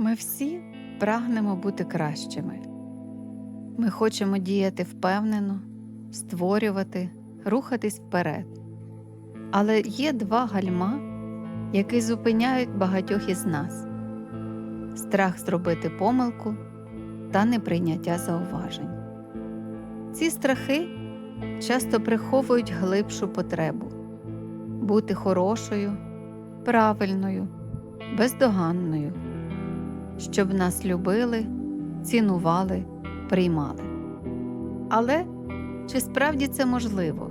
Ми всі прагнемо бути кращими. Ми хочемо діяти впевнено, створювати, рухатись вперед. Але є два гальма, які зупиняють багатьох із нас: страх зробити помилку та неприйняття зауважень. Ці страхи часто приховують глибшу потребу бути хорошою, правильною, бездоганною, щоб нас любили, цінували, приймали. Але чи справді це можливо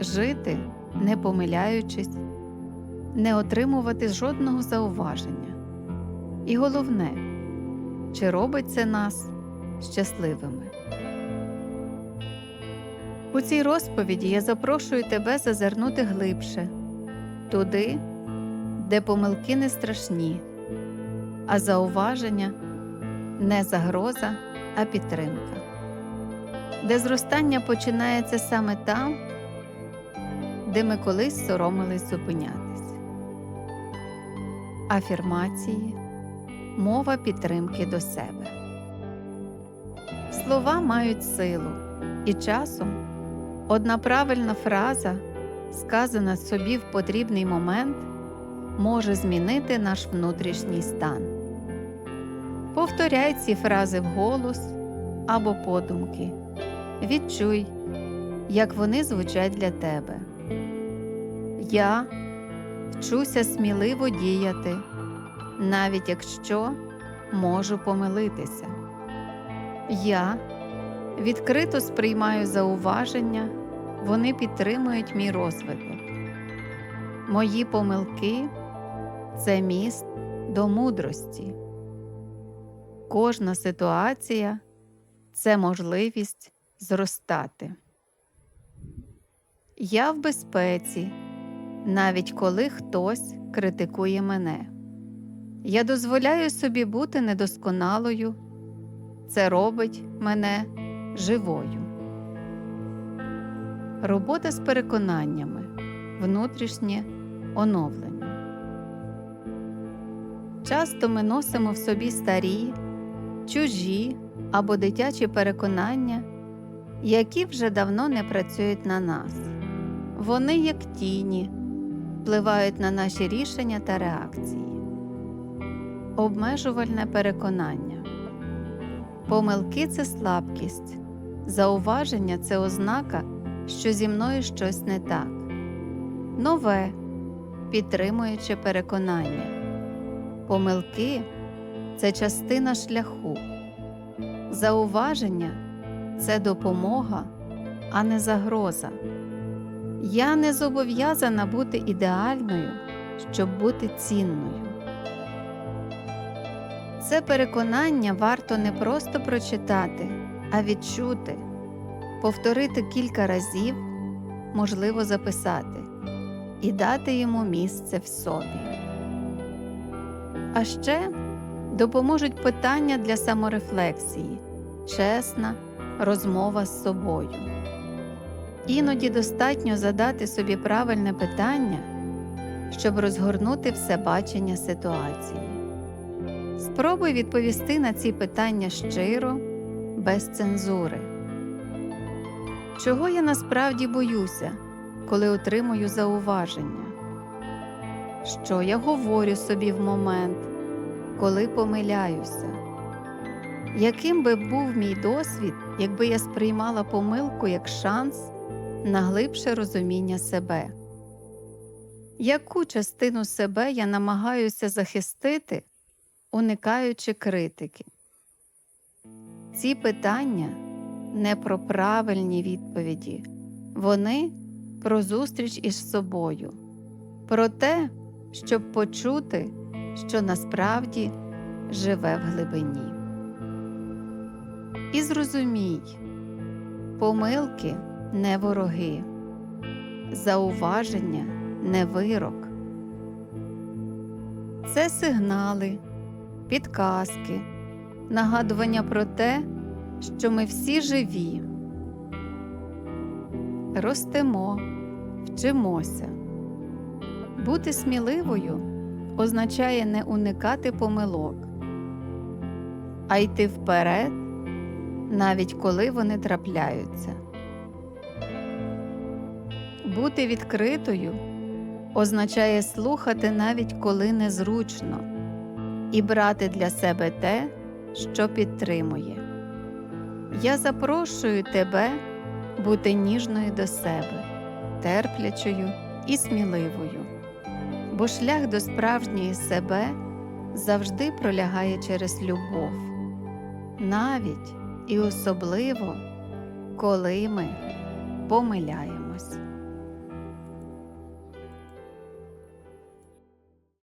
жити, не помиляючись, не отримувати жодного зауваження? І головне, чи робить це нас щасливими? У цій розповіді я запрошую тебе зазирнути глибше, туди, де помилки не страшні, а зауваження не загроза, а підтримка, де зростання починається саме там, де ми колись соромились зупинятись. Афірмації, мова підтримки до себе. Слова мають силу, і часом одна правильна фраза, сказана собі в потрібний момент, може змінити наш внутрішній стан. Повторяй ці фрази вголос або подумки. Відчуй, як вони звучать для тебе. Я вчуся сміливо діяти, навіть якщо можу помилитися. Я відкрито сприймаю зауваження, вони підтримують мій розвиток. Мої помилки це міст до мудрості. Кожна ситуація це можливість зростати. Я в безпеці, навіть коли хтось критикує мене. Я дозволяю собі бути недосконалою. Це робить мене живою. Робота з переконаннями, внутрішнє оновлення. Часто ми носимо в собі старі, чужі або дитячі переконання, які вже давно не працюють на нас. Вони, як тіні, впливають на наші рішення та реакції. Обмежувальне переконання. Помилки це слабкість, зауваження це ознака, що зі мною щось не так. Нове підтримуюче переконання. Помилки це частина шляху. Зауваження це допомога, а не загроза. Я не зобов'язана бути ідеальною, щоб бути цінною. Це переконання варто не просто прочитати, а відчути, повторити кілька разів, можливо, записати і дати йому місце в собі. А ще допоможуть питання для саморефлексії, чесна розмова з собою. Іноді достатньо задати собі правильне питання, щоб розгорнути все бачення ситуації. Спробуй відповісти на ці питання щиро, без цензури. Чого я насправді боюся, коли отримую зауваження? Що я говорю собі в момент, коли помиляюся? Яким би був мій досвід, якби я сприймала помилку як шанс на глибше розуміння себе? Яку частину себе я намагаюся захистити? уникаючи критики. Ці питання не про правильні відповіді, вони про зустріч із собою, про те, щоб почути, що насправді живе в глибині. І зрозумій, помилки не вороги, зауваження не вирок. Це сигнали підказки, нагадування про те, що ми всі живі, ростемо, вчимося. Бути сміливою означає не уникати помилок, а йти вперед, навіть коли вони трапляються. Бути відкритою означає слухати навіть коли незручно, і брати для себе те, що підтримує. Я запрошую тебе бути ніжною до себе, терплячою і сміливою, бо шлях до справжньої себе завжди пролягає через любов, навіть і особливо, коли ми помиляємось.